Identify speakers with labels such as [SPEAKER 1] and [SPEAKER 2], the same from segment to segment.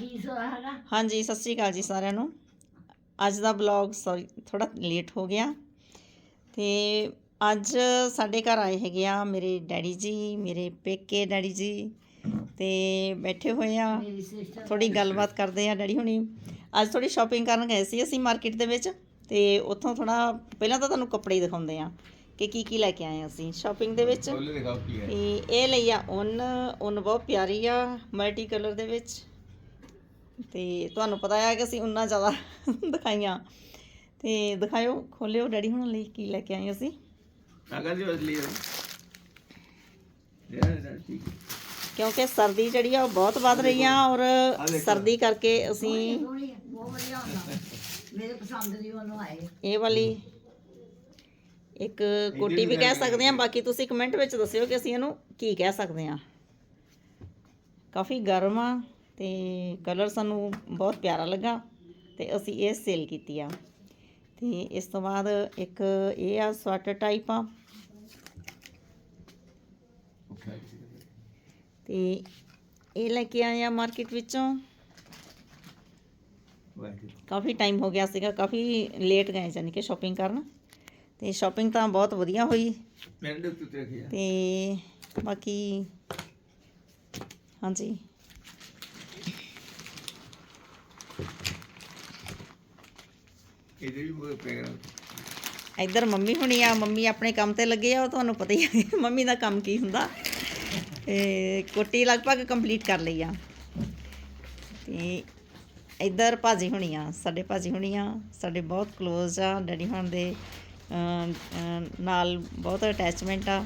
[SPEAKER 1] ਠੀਕ ਹੈਗਾ
[SPEAKER 2] ਹਾਂਜੀ ਸਤਿ ਸ੍ਰੀ ਅਕਾਲ ਜੀ ਸਾਰਿਆਂ ਨੂੰ। ਅੱਜ ਦਾ ਬਲੌਗ ਸੌਰੀ ਥੋੜਾ ਲੇਟ ਹੋ ਗਿਆ। ਤੇ ਅੱਜ ਸਾਡੇ ਘਰ ਆਏ ਹੈਗੇ ਆ ਮੇਰੇ ਡੈਡੀ ਜੀ ਮੇਰੇ ਪੇਕੇ ਡੈਡੀ ਜੀ ਤੇ ਬੈਠੇ ਹੋਏ ਆ।
[SPEAKER 1] ਮੇਰੀ ਸਿਸਟਰ
[SPEAKER 2] ਥੋੜੀ ਗੱਲਬਾਤ ਕਰਦੇ ਆ ਡੈਡੀ ਹੁਣੀ। ਅੱਜ ਥੋੜੀ ਸ਼ਾਪਿੰਗ ਕਰਨ ਗਏ ਸੀ ਅਸੀਂ ਮਾਰਕੀਟ ਦੇ ਵਿੱਚ। ਤੇ ਉੱਥੋਂ ਥੋੜਾ ਪਹਿਲਾਂ ਤਾਂ ਤੁਹਾਨੂੰ ਕੱਪੜੇ ਹੀ ਦਿਖਾਉਂਦੇ ਆ ਕਿ ਕੀ ਕੀ ਲੈ ਕੇ ਆਏ ਅਸੀਂ ਸ਼ਾਪਿੰਗ ਦੇ ਵਿੱਚ। ਤੇ ਇਹ ਲਈ ਆ ਉਨ ਉਨ ਬਹੁਤ ਪਿਆਰੀ ਆ ਮਲਟੀ ਕਲਰ ਦੇ ਵਿੱਚ। ਤੇ ਤੁਹਾਨੂੰ ਪਤਾ ਆ ਕਿ ਅਸੀਂ ਉਨਾ ਜ਼ਿਆਦਾ ਦਿਖਾਈਆਂ। ਤੇ ਦਿਖਾਇਓ ਖੋਲਿਓ ਡੈਡੀ ਹੁਣ ਲਈ ਕੀ ਲੈ ਕੇ ਆਏ ਅਸੀਂ?
[SPEAKER 3] ਅਗਰ ਜੀ ਬਸ ਹੈ।
[SPEAKER 2] ਕਿਉਂਕਿ ਸਰਦੀ ਜਿਹੜੀ ਆ ਉਹ ਬਹੁਤ ਵੱਧ ਰਹੀ ਆ ਔਰ ਸਰਦੀ ਕਰਕੇ ਅਸੀਂ
[SPEAKER 1] ਸੋਹਣੀ ਹੈ, ਬਹੁਤ ਵਧੀਆ ਹੁੰਦਾ ਮੇਰੇ ਪਸੰਦ ਦੀ ਉਹਨੂੰ ਆਏ।
[SPEAKER 2] ਇਹ ਵਾਲੀ ਇੱਕ ਕੋਟੀ ਵੀ ਕਹਿ ਸਕਦੇ ਆ ਬਾਕੀ ਤੁਸੀਂ ਕਮੈਂਟ ਵਿੱਚ ਦੱਸਿਓ ਕਿ ਅਸੀਂ ਇਹਨੂੰ ਕੀ ਕਹਿ ਸਕਦੇ ਆ ਕਾਫੀ ਗਰਮ ਆ। ਤੇ ਕਲਰ ਸਾਨੂੰ ਬਹੁਤ ਪਿਆਰਾ ਲੱਗਾ ਤੇ ਅਸੀਂ ਇਹ ਸੇਲ ਕੀਤੀ ਆ। ਤੇ ਇਸ ਤੋਂ ਬਾਅਦ ਇੱਕ ਇਹ ਆ ਸਵੈਟਰ ਟਾਈਪ ਆ। ਤੇ ਇਹ ਲੈ ਕੇ ਆਏ ਆ ਮਾਰਕੀਟ ਵਿੱਚੋਂ। ਕਾਫੀ ਟਾਈਮ ਹੋ ਗਿਆ ਸੀਗਾ ਕਾਫੀ ਲੇਟ ਗਏ ਜਾਨੀ ਕਿ ਸ਼ਾਪਿੰਗ ਕਰਨ। ਤੇ ਸ਼ਾਪਿੰਗ ਤਾਂ ਬਹੁਤ ਵਧੀਆ ਹੋਈ। ਤੇ ਬਾਕੀ ਹਾਂਜੀ।
[SPEAKER 3] ਇਹਦੇ ਵੀ ਬਹੁਤ ਪੈਗਰਾ
[SPEAKER 2] ਇੱਧਰ ਮੰਮੀ ਹੁਣੀ ਆ, ਮੰਮੀ ਆਪਣੇ ਕੰਮ ਤੇ ਲੱਗੇ ਆ, ਉਹ ਤੁਹਾਨੂੰ ਪਤਾ ਹੀ ਹੈ ਮੰਮੀ ਦਾ ਕੰਮ ਕੀ ਹੁੰਦਾ। ਤੇ ਕੋਟੀ ਲਗਭਗ ਕੰਪਲੀਟ ਕਰ ਲਈ ਆ। ਤੇ ਇੱਧਰ ਭਾਜੀ ਹੁਣੀ ਆ, ਸਾਡੇ ਭਾਜੀ ਹੁਣੀ ਆ, ਸਾਡੇ ਬਹੁਤ ক্লোਜ਼ ਆ, ਡੈਡੀ ਹੁਣ ਦੇ ਨਾਲ ਬਹੁਤ ਅਟੈਚਮੈਂਟ ਆ।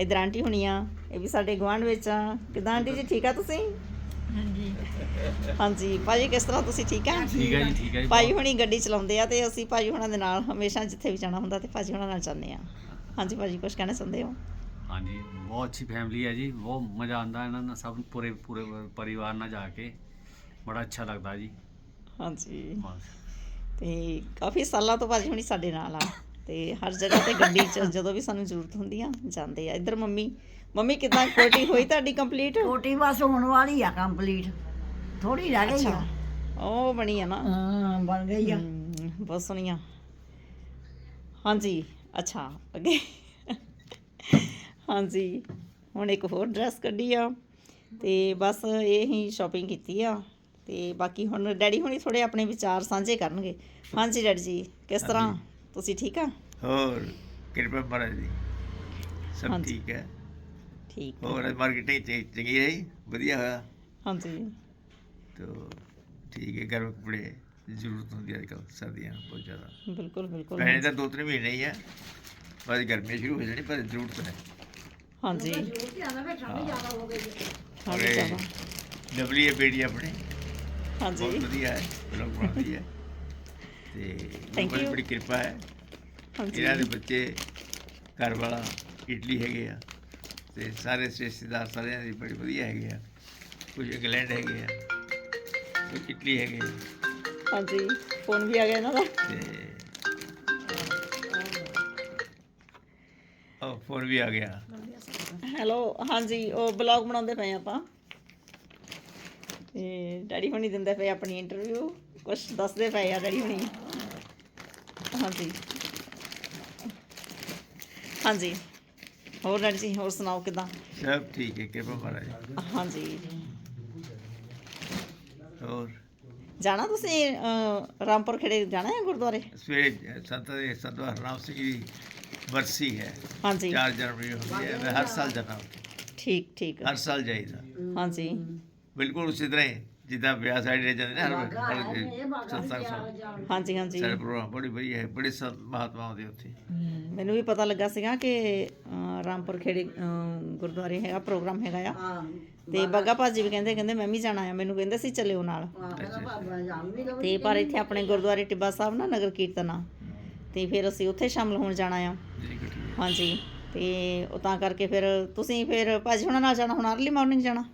[SPEAKER 2] ਇੱਧਰ ਆਂਟੀ ਹੁਣੀ ਆ, ਇਹ ਵੀ ਸਾਡੇ ਗੁਆਂਢ ਵਿੱਚ ਆ। ਕਿਦਾਂ ਆਂਟੀ ਜੀ, ਠੀਕ ਆ ਤੁਸੀਂ?
[SPEAKER 1] ਹਾਂਜੀ।
[SPEAKER 2] ਹਾਂਜੀ ਭਾਜੀ ਕਿਸ ਤਰ੍ਹਾਂ ਤੁਸੀਂ ਠੀਕ ਆ?
[SPEAKER 4] ਠੀਕ ਹੈ ਜੀ ਠੀਕ ਹੈ ਜੀ
[SPEAKER 2] ਭਾਈ ਹੁਣੀ ਗੱਡੀ ਚਲਾਉਂਦੇ ਆ ਤੇ ਅਸੀਂ ਭਾਜੀ ਹੁਣਾਂ ਦੇ ਨਾਲ ਹਮੇਸ਼ਾ ਜਿੱਥੇ ਵੀ ਜਾਣਾ ਹੁੰਦਾ ਤੇ ਭਾਜੀ ਹੁਣਾਂ ਨਾਲ ਜਾਂਦੇ ਆ। ਹਾਂਜੀ ਭਾਜੀ ਕੁਝ ਕਹਿਣਾ ਚਾਹੁੰਦੇ ਹੋ?
[SPEAKER 4] ਹਾਂਜੀ ਬਹੁਤ ਅੱਛੀ ਫੈਮਿਲੀ ਹੈ ਜੀ ਬਹੁਤ ਮਜ਼ਾ ਆਉਂਦਾ ਇਹਨਾਂ ਨਾਲ ਸਭ ਪੂਰੇ ਪੂਰੇ ਪਰਿਵਾਰ ਨਾਲ ਜਾ ਕੇ ਬੜਾ ਅੱਛਾ ਲੱਗਦਾ ਜੀ।
[SPEAKER 2] ਹਾਂਜੀ।
[SPEAKER 4] ਬਸ।
[SPEAKER 2] ਤੇ ਕਾਫੀ ਸਾਲਾਂ ਤੋਂ ਭਾਜੀ ਹੁਣੀ ਸਾਡੇ ਨਾਲ ਆ ਤੇ ਹਰ ਜਗ੍ਹਾ ਤੇ ਗੱਡੀ 'ਚ ਜਦੋਂ ਵੀ ਸਾਨੂੰ ਜ਼ਰੂਰਤ ਹੁੰਦੀ ਆ ਜਾਂਦੇ ਆ। ਇੱਧਰ ਮੰਮੀ ਮੰਮੀ ਕਿਦਾਂ? ਕੋਟੀ ਹੋਈ ਤੁਹਾਡੀ ਕੰਪਲੀਟ
[SPEAKER 1] ਕੋਟੀ ਬਸ ਹੋਣ ਵਾਲੀ ਆ ਕੰਪਲੀਟ ਥੋੜੀ ਰਹਿ ਗਈ ਆ।
[SPEAKER 2] ਉਹ ਬਣੀ ਆ ਨਾ।
[SPEAKER 1] ਹਾਂ ਬਣ ਗਈ ਆ।
[SPEAKER 2] ਹਮ, ਬਹੁਤ ਸੋਹਣੀਆਂ ਹਾਂਜੀ ਅੱਛਾ ਅੱਗੇ। ਹਾਂਜੀ ਹੁਣ ਇੱਕ ਹੋਰ ਡਰੈਸ ਕੱਢੀ ਆ। ਤੇ ਬਸ ਇਹ ਹੀ ਸ਼ਾਪਿੰਗ ਕੀਤੀ ਆ। ਤੇ ਬਾਕੀ ਹੁਣ ਡੈਡੀ ਹੁਣੀ ਥੋੜੇ ਆਪਣੇ ਵਿਚਾਰ ਸਾਂਝੇ ਕਰਨਗੇ। ਹਾਂਜੀ ਡੈਡੀ ਜੀ ਕਿਸ ਤਰ੍ਹਾਂ? ਤੁਸੀਂ ਠੀਕ ਆ?
[SPEAKER 3] ਹੋਰ ਕਿਰਪਾ ਮਹਾਰਾਜ ਦੀ। ਸਭ
[SPEAKER 2] ਹਾਂਜੀ।
[SPEAKER 3] ਠੀਕ ਹੈ।
[SPEAKER 2] ਠੀਕ
[SPEAKER 3] ਹੋਰ ਮਾਰਕੀਟਿੰਗ ਚ ਚੰਗੀ ਰਹੀ? ਵਧੀਆ ਹੋਇਆ?
[SPEAKER 2] ਹਾਂਜੀ।
[SPEAKER 3] ਤੋ ਠੀਕ ਹੈ ਗਰਮ ਕੱਪੜੇ ਜ਼ਰੂਰਤ ਹੁੰਦੀ ਹੈ ਅੱਜਕੱਲ ਸਰਦੀਆਂ ਨੂੰ ਬਹੁਤ ਜ਼ਿਆਦਾ।
[SPEAKER 2] ਬਿਲਕੁਲ ਬਿਲਕੁਲ।
[SPEAKER 3] ਪਹਿਲੇ ਤਾਂ ਦੋ ਤਿੰਨ ਮਹੀਨੇ ਹੀ ਹੈ ਬਸ ਗਰਮੀ ਸ਼ੁਰੂ ਹੋ ਜਾਣੀ ਪਰ ਜ਼ਰੂਰਤ ਹੈ
[SPEAKER 2] ਹਾਂਜੀ।
[SPEAKER 1] ਜ਼ਰੂਰ ਧਿਆਨ ਨਾਲ ਠੰਡ ਜ਼ਿਆਦਾ ਹੋ। ਗਈ
[SPEAKER 2] ਹਾਂਜੀ
[SPEAKER 3] ਔਰ
[SPEAKER 2] ਚਲੋ
[SPEAKER 3] ਡਬਲੀ ਹੈ ਬੇਟੀ ਆਪਣੀ।
[SPEAKER 2] ਹਾਂਜੀ।
[SPEAKER 3] ਬਹੁਤ ਵਧੀਆ ਹੈ ਬਲੌਗ ਬਣਾਉਂਦੀ ਹੈ। ਤੇ ਬੜੀ
[SPEAKER 2] you.
[SPEAKER 3] ਬੜੀ ਕਿਰਪਾ ਹੈ।
[SPEAKER 2] ਹਾਂਜੀ।
[SPEAKER 3] ਇਹਨਾਂ ਦੇ ਬੱਚੇ ਘਰ ਵਾਲਾ ਇਟਲੀ ਹੈਗੇ ਆ। ਤੇ ਸਾਰੇ ਰਿਸ਼ਤੇਦਾਰ ਸਾਰਿਆਂ ਦੇ ਬੜੇ ਵਧੀਆ ਹੈਗੇ ਆ। ਕੁਝ ਇੰਗਲੈਂਡ ਹੈਗੇ ਆ ਕੁਝ ਇਟਲੀ ਹੈਗੇ ਆ।
[SPEAKER 2] ਹਾਂਜੀ ਫੋਨ ਵੀ ਆ ਗਿਆ ਇਹਨਾਂ ਦਾ।
[SPEAKER 3] ਤੇ ਉਹ ਫੋਨ ਵੀ ਆ ਗਿਆ।
[SPEAKER 2] ਹੈਲੋ ਹਾਂਜੀ ਉਹ ਬਲੌਗ ਬਣਾਉਂਦੇ ਪਏ ਆਪਾਂ। ਤੇ ਡੈਡੀ ਹੁਣੀ ਦਿੰਦੇ ਪਏ ਆਪਣੀ ਇੰਟਰਵਿਊ ਕੁਝ ਦੱਸਦੇ ਪਏ ਆ ਡੈਡੀ ਹੁਣੀ। ਹਾਂਜੀ। ਹਾਂਜੀ। ਹੋਰ ਡੈਡੀ ਜੀ ਹੋਰ ਸੁਣਾਓ ਕਿਦਾਂ?
[SPEAKER 3] ਸਭ ਠੀਕ ਹੈ ਕਿਰਪਾ ਮਹਾਰਾਜ
[SPEAKER 2] ਹਾਂਜੀ।
[SPEAKER 3] ਹੋਰ?
[SPEAKER 2] ਜਾਣਾ ਤੁਸੀਂ ਅਹ, ਰਾਮਪੁਰ ਖੇੜੇ ਜਾਣਾ ਹੈ ਗੁਰਦੁਆਰੇ?
[SPEAKER 3] ਸਵੇਰੇ ਸੰਤ ਦੇ ਸੰਤ ਹਰਨਾਮ ਸਿੰਘ ਦੀ ਵਰਸੀ ਹੈ।
[SPEAKER 2] ਹਾਂਜੀ।
[SPEAKER 3] 4 ਜਨਵਰੀ ਨੂੰ ਹੁੰਦੀ ਹੈ ਮੈਂ ਹਰ ਸਾਲ ਜਾਂਦਾ
[SPEAKER 2] ਠੀਕ ਠੀਕ।
[SPEAKER 3] ਹਰ ਸਾਲ ਜਾਈਦਾ।
[SPEAKER 2] ਹਾਂਜੀ।
[SPEAKER 3] ਬਿਲਕੁਲ ਉਸੇ ਤਰ੍ਹਾਂ ਹੀ। ਜਿੱਦਾਂ ਵਿਆਹ ਸਾਡੇ ਜਾਂਦੇ ਨੇ ਹਰ ਸੰਸਾਰ
[SPEAKER 2] ਹਾਂਜੀ ਹਾਂਜੀ।
[SPEAKER 3] ਸਾਡੇ ਪ੍ਰੋਗਰਾਮ ਬੜੀ ਵਧੀਆ ਹੈ ਬੜੇ ਸੰਤ ਮਹਾਤਮਾ ਆਉਂਦੇ ਉੱਥੇ।
[SPEAKER 2] ਮੈਨੂੰ ਵੀ ਪਤਾ ਲੱਗਾ ਸੀਗਾ ਕਿ ਰਾਮਪੁਰ ਖੇੜੇ ਗੁਰਦੁਆਰੇ ਹੈਗਾ ਪ੍ਰੋਗਰਾਮ ਹੈਗਾ ਆ। ਤੇ ਬੱਗਾ। ਭਾਜੀ ਵੀ ਕਹਿੰਦੇ ਕਹਿੰਦੇ ਮੈਂ ਵੀ ਜਾਣਾ ਆ ਮੈਨੂੰ ਕਹਿੰਦੇ ਸੀ ਚੱਲਿਓ ਨਾਲ। ਤੇ ਪਰ ਇੱਥੇ ਆਪਣੇ ਗੁਰਦੁਆਰੇ ਟਿੱਬਾ ਸਾਹਿਬ ਨਾ ਨਗਰ ਕੀਰਤਨ ਆ। ਤੇ ਫਿਰ ਅਸੀਂ ਉੱਥੇ ਸ਼ਾਮਲ ਹੋਣ ਜਾਣਾ ਆ।
[SPEAKER 3] ਜੀ ਠੀਕ
[SPEAKER 2] ਹਾਂਜੀ। ਤੇ ਉਹ ਤਾਂ ਕਰਕੇ ਫਿਰ ਤੁਸੀਂ ਫਿਰ ਭਾਜੀ ਹੁਣਾਂ ਨਾਲ ਜਾਣਾ ਹੁਣ ਅਰਲੀ ਮਾਰਨਿੰਗ ਜਾਣਾ?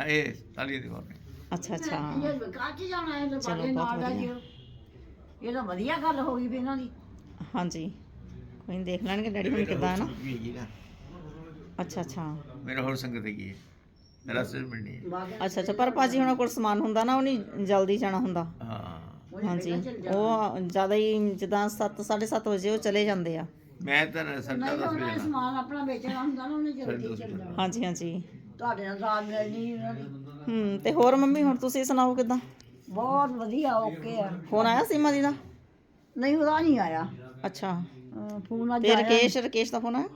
[SPEAKER 3] ਹੈ ਇਹ ਸਾਲੀ ਦੀ ਬਾਤ
[SPEAKER 2] ਅੱਛਾ ਅੱਛਾ।
[SPEAKER 1] ਇਹ ਕਾਚ ਜਾਣਾ ਹੈ ਤੇ
[SPEAKER 2] ਚਲੋ, ਬਹੁਤ
[SPEAKER 1] ਨਾਲ ਦਾ। ਜੀ ਇਹ ਤਾਂ ਵਧੀਆ ਗੱਲ ਹੋ ਗਈ ਵੀ ਇਹਨਾਂ ਦੀ।
[SPEAKER 2] ਹਾਂਜੀ। ਕੋਈ ਨੀ ਦੇਖ ਲੈਣਗੇ ਡੈਡੀ ਹੁਣ ਕਿੱਦਾਂ ਹੈ ਨਾ। ਅੱਛਾ ਅੱਛਾ।
[SPEAKER 3] ਮੇਰਾ ਹੋਰ ਸੰਗਤ ਹੈਗੀ ਹੈ ਰਸਤੇ 'ਚ ਮਿਲਣੀ ਹੈ
[SPEAKER 2] ਅੱਛਾ ਅੱਛਾ। ਪਰ ਭਾਜੀ ਉਹਨਾਂ ਕੋਲ ਸਮਾਨ ਹੁੰਦਾ ਨਾ ਉਹ ਨਹੀਂ ਜਲਦੀ ਜਾਣਾ ਹੁੰਦਾ।
[SPEAKER 3] ਹਾਂ।
[SPEAKER 2] ਹਾਂਜੀ। ਉਹ ਜ਼ਿਆਦਾ ਹੀ ਜਿੱਦਾਂ 7 7:30 ਵਜੇ ਉਹ ਚਲੇ ਜਾਂਦੇ ਆ।
[SPEAKER 3] ਮੈਂ ਤਾਂ ਜਾਣਾ।
[SPEAKER 1] ਸਮਾਨ ਆਪਣਾ ਵੇਚਣਾ ਹੁੰਦਾ ਨਾ ਉਹਨੇ ਜਲਦੀ ਚੱਲਣਾ
[SPEAKER 2] ਹਾਂਜੀ ਹਾਂਜੀ।
[SPEAKER 1] ਤੁਹਾਡੇ ਨਾਲ ਰਾਤ ਮਿਲਣੀ ਉਹਨਾਂ ਦੀ।
[SPEAKER 2] ਹੂੰ ਤੇ ਹੋਰ ਮੰਮੀ ਹੁਣ ਤੁਸੀਂ ਸੁਣਾਓ ਕਿਦਾਂ?
[SPEAKER 1] ਬਹੁਤ ਵਧੀਆ ਓਕੇ ਆ।
[SPEAKER 2] ਫੋਨ ਆਇਆ ਸੀਮਾ ਦੀ ਦਾ?
[SPEAKER 1] ਨਹੀਂ ਉਹਦਾ ਨਹੀਂ ਆਇਆ।
[SPEAKER 2] ਅੱਛਾ।
[SPEAKER 1] ਅਹ ਫੋਨ ਅੱਜ
[SPEAKER 2] ਤੇ ਰਕੇਸ਼ ਰਕੇਸ਼ ਦਾ ਫੋਨ ਆਇਆ?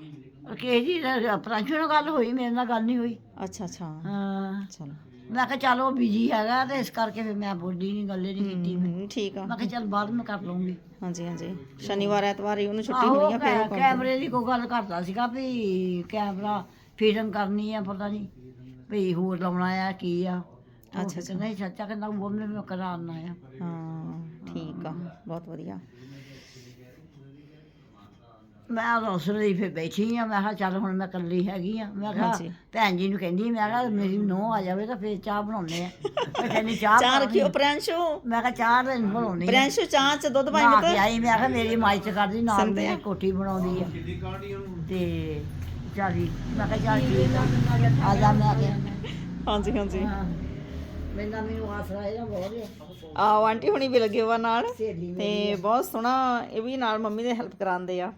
[SPEAKER 1] ਰਕੇਸ਼ ਜੀ ਪ੍ਰਾਂਸ਼ੂ ਨਾਲ ਗੱਲ ਹੋਈ ਮੇਰੇ ਨਾਲ ਗੱਲ ਨਹੀਂ ਹੋਈ।
[SPEAKER 2] ਅੱਛਾ ਅੱਛਾ।
[SPEAKER 1] ਹਾਂ।
[SPEAKER 2] ਚਲੋ।
[SPEAKER 1] ਮੈਂ ਕਿਹਾ ਚਲ ਉਹ ਬਿਜ਼ੀ ਹੈਗਾ ਤੇ ਇਸ ਕਰਕੇ ਫਿਰ ਮੈਂ ਬੋਲੀ ਨਹੀਂ ਗੱਲ ਨਹੀਂ ਕੀਤੀ
[SPEAKER 2] ਹੂੰ, ਠੀਕ ਆ।
[SPEAKER 1] ਮੈਂ ਕਿਹਾ ਚੱਲ ਬਾਅਦ ਮੈਂ ਕਰ ਲਵਾਂਗੀ
[SPEAKER 2] ਹਾਂਜੀ ਹਾਂਜੀ। ਸ਼ਨੀਵਾਰ ਐਤਵਾਰ ਹੀ ਉਹਨੂੰ ਛੁੱਟੀ
[SPEAKER 1] ਆਹੋ
[SPEAKER 2] ਹੋਣੀ ਆ
[SPEAKER 1] ਕੈ-
[SPEAKER 2] ਕੰਮ
[SPEAKER 1] ਕੈਮਰੇ ਦੀ ਕੋਈ ਗੱਲ ਕਰਦਾ ਸੀਗਾ ਵੀ ਕੈਮਰਾ ਫੀਡਿੰਗ ਕਰਨੀ ਆ ਪਤਾ ਨਹੀਂ ਵੀ ਹੋਰ ਲਾਉਣਾ ਆ ਕੀ ਆ? ਅੱਛਾ ਅੱਛਾ। ਨਹੀਂ ਸੱਚਾ ਕਹਿੰਦਾ ਉਹ ਮੈਂ ਮੈਂ ਕਰਾਉਣਾ ਆ।
[SPEAKER 2] ਹਾਂ ਠੀਕ ਆ ਬਹੁਤ ਵਧੀਆ।
[SPEAKER 1] ਮੈਂ ਰੋਸਰ ਦੀ ਫਿਰ ਬੈਠੀ ਆ ਮੈਂ ਕਿਹਾ ਚੱਲ ਹੁਣ ਮੈਂ ਇਕੱਲੀ ਹੈਗੀ ਆ। ਮੈਂ ਕਿਹਾ। ਭੈਣ ਜੀ ਨੂੰ ਕਹਿੰਦੀ ਮੈਂ ਕਿਹਾ ਮੇਰੀ ਨੂੰਹ ਆ ਜਾਵੇ ਤਾਂ ਫਿਰ ਚਾਹ ਬਣਾਉਣੇ ਆ। ਉਹ ਕਹਿੰਦੀ ਚਾਹ
[SPEAKER 2] ਚਾਹ। ਰੱਖਿਓ ਪ੍ਰਿੰਸ਼ੂ
[SPEAKER 1] ਮੈਂ ਕਿਹਾ ਚਾਹ ਤਾਂ ਨਹੀਂ ਬਣਾਉਣੀ।
[SPEAKER 2] ਪ੍ਰਿੰਸ਼ੂ ਚਾਹ ਚ ਦੁੱਧ ਪਾਈ
[SPEAKER 1] ਨਾ ਆਈ ਮੈਂ ਕਿਹਾ ਮੇਰੀ ਮਾਈ ਚ ਕਰਦੀ ਨਾਲ। ਮੇਰੀ ਕੋਠੀ ਬਣਾਉਂਦੀ ਆ। ਤੇ ਚਾਲੀ ਮੈਂ ਕਿਹਾ ਚੱਲ ਠੀਕ ਆ ਆ ਜਾ ਮੈਂ ਕਿਹਾ
[SPEAKER 2] ਹਾਂਜੀ ਹਾਂਜੀ।
[SPEAKER 1] ਹਾਂ। ਮੈਨਾਂ ਮੈਨੂੰ ਆਸਰਾ ਇਹਦਾ ਬਹੁਤ ਹੈ
[SPEAKER 2] ਆਓ ਆਂਟੀ ਹੁਣੀ ਵੀ ਲੱਗੇ ਹੋਆ ਨਾਲ।
[SPEAKER 1] ਸਹੇਲੀ
[SPEAKER 2] ਤੇ ਬਹੁਤ ਸੋਹਣਾ ਇਹ ਵੀ ਨਾਲ ਮੰਮੀ ਦੇ ਹੈਲਪ ਕਰਾਉਂਦੇ ਆ।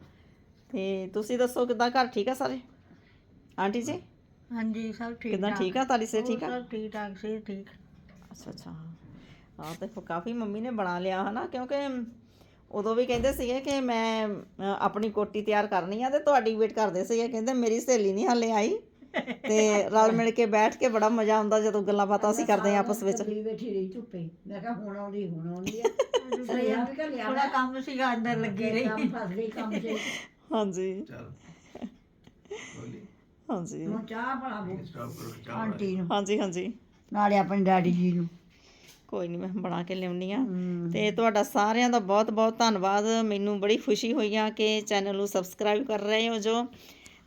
[SPEAKER 2] ਤੇ ਤੁਸੀਂ ਦੱਸੋ ਕਿਦਾਂ ਘਰ ਠੀਕ ਆ ਸਾਰੇ? ਆਂਟੀ ਜੀ?
[SPEAKER 1] ਹਾਂਜੀ ਸਭ ਠੀਕ
[SPEAKER 2] ਕਿਦਾਂ ਠੀਕ। ਆ? ਤੁਹਾਡੀ ਸੇ ਠੀਕ ਆ?
[SPEAKER 1] ਸਭ ਠੀਕ ਠਾਕ ਸੀ ਠੀਕ।
[SPEAKER 2] ਅੱਛਾ ਅੱਛਾ। ਹਾਂ ਤੇ ਕਾਫੀ ਮੰਮੀ ਨੇ ਬਣਾ ਲਿਆ ਹਨਾ ਕਿਉਂਕਿ ਉਦੋਂ ਵੀ ਕਹਿੰਦੇ ਸੀਗੇ ਕਿ ਮੈਂ ਆਪਣੀ ਕੋਟੀ ਤਿਆਰ ਕਰਨੀ ਆ ਤੇ ਤੁਹਾਡੀ ਵੇਟ ਕਰਦੇ ਸੀਗੇ। ਕਹਿੰਦੇ ਮੇਰੀ ਸਹੇਲੀ ਨਹੀਂ ਹਾਲੇ ਆਈ। ਤੇ ਰਲ ਮਿਲ ਕੇ ਬੈਠ ਕੇ ਬੜਾ ਮਜ਼ਾ ਆਉਂਦਾ ਜਦੋਂ ਗੱਲਾਂ ਬਾਤਾਂ ਅਸੀਂ ਕਰਦੇ ਆ ਆਪਸ ਵਿੱਚ।
[SPEAKER 1] ਕੱਲੀ ਬੈਠੀ ਰਹੀ ਧੁੱਪੇ। ਮੈਂ ਕਿਹਾ ਹੁਣ ਆਉਂਦੀ ਹੁਣ ਆਉਂਦੀ ਆ। ਸਰਿਆ ਵੀ ਕਰ ਲਿਆ ਥੋੜਾ ਕੰਮ ਸੀਗਾ ਅੰਦਰ ਲੱਗੀ ਰਹੀ। ਕੰਮ ਫਸ ਗਈ ਕੰਮ ਤੇ
[SPEAKER 2] ਹਾਂਜੀ।
[SPEAKER 3] ਚਲ। ਬੋਲੀ।
[SPEAKER 2] ਹਾਂਜੀ।
[SPEAKER 1] ਹੁਣ ਚਾਹ ਬਣਾ ਬੋ
[SPEAKER 3] ਸਟਾਪ ਕਰੋ ਚਾਹ
[SPEAKER 1] ਆਂਟੀ ਨੂੰ।
[SPEAKER 2] ਹਾਂਜੀ ਹਾਂਜੀ।
[SPEAKER 1] ਨਾਲੇ ਆਪਣੇ ਡੈਡੀ ਜੀ ਨੂੰ।
[SPEAKER 2] ਕੋਈ ਨਹੀਂ ਮੈਂ ਬਣਾ ਕੇ ਲਿਆਉਣੀ ਆ। ਤੇ ਤੁਹਾਡਾ ਸਾਰਿਆਂ ਦਾ ਬਹੁਤ ਬਹੁਤ ਧੰਨਵਾਦ। ਮੈਨੂੰ ਬੜੀ ਖੁਸ਼ੀ ਹੋਈ ਆ ਕਿ ਚੈਨਲ ਨੂੰ ਸਬਸਕ੍ਰਾਈਬ ਕਰ ਰਹੇ ਹੋ ਜੋ।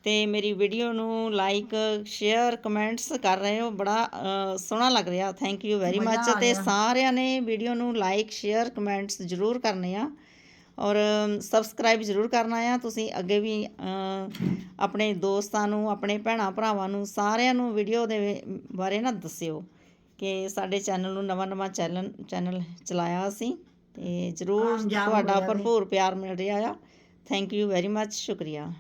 [SPEAKER 2] ਤੇ ਮੇਰੀ ਵੀਡੀਓ ਨੂੰ ਲਾਈਕ ਸ਼ੇਅਰ ਕਮੈਂਟਸ ਕਰ ਰਹੇ ਹੋ। ਬੜਾ ਸੋਹਣਾ ਲੱਗ ਰਿਹਾ। ਥੈਂਕ ਯੂ ਵੈਰੀ ਮੱਚ ਤੇ। ਸਾਰਿਆਂ ਨੇ ਵੀਡੀਓ ਨੂੰ ਲਾਈਕ ਸ਼ੇਅਰ ਕਮੈਂਟਸ ਜ਼ਰੂਰ ਕਰਨੇ ਆ। ਔਰ ਸਬਸਕ੍ਰਾਈਬ ਜ਼ਰੂਰ ਕਰਨਾ ਆ। ਤੁਸੀਂ ਅੱਗੇ ਵੀ ਆਪਣੇ ਦੋਸਤਾਂ ਨੂੰ ਆਪਣੇ ਭੈਣਾਂ ਭਰਾਵਾਂ ਨੂੰ ਸਾਰਿਆਂ ਨੂੰ ਵੀਡੀਓ ਦੇ ਬਾਰੇ ਨਾ ਦੱਸਿਓ। ਕਿ ਸਾਡੇ ਚੈਨਲ ਨੂੰ ਨਵਾਂ ਨਵਾਂ ਚੈਨਲ ਚੈਨਲ ਚਲਾਇਆ ਅਸੀਂ ਤੇ ਜ਼ਰੂਰ ਤੁਹਾਡਾ। ਭਰਪੂਰ ਪਿਆਰ ਮਿਲ ਰਿਹਾ ਆ ਥੈਂਕ ਯੂ ਵੈਰੀ ਮੱਚ ਸ਼ੁਕਰੀਆ